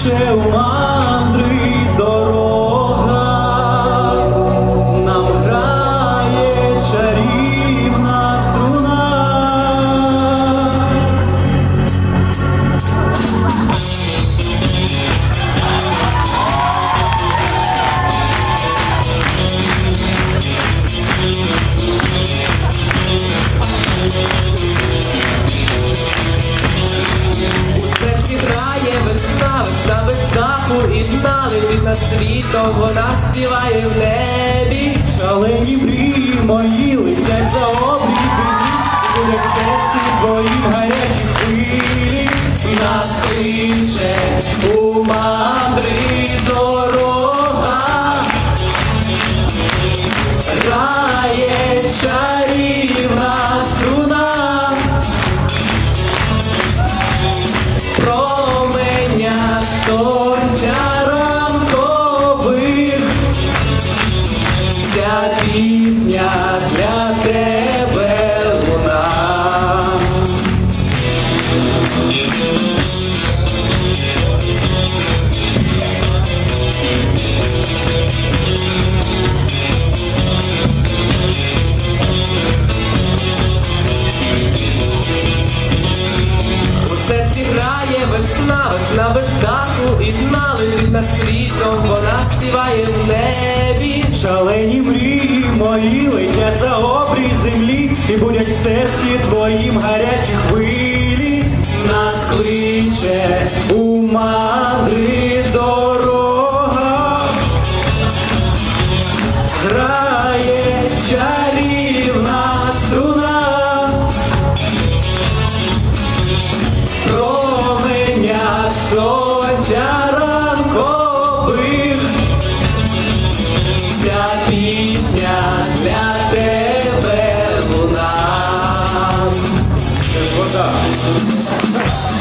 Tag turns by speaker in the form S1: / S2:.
S1: encheu o mar. Над світом, вона співає в небі.
S2: Шалені мрії мої летять за обрій землі, в серці твоїм гарячі хвилі.
S1: Нас кличе ця пісня для
S2: Шалені мрії мої летять за обрій землі, і будять в серці твоїм гарячі хвилі.
S1: Нас кличе
S2: У
S1: し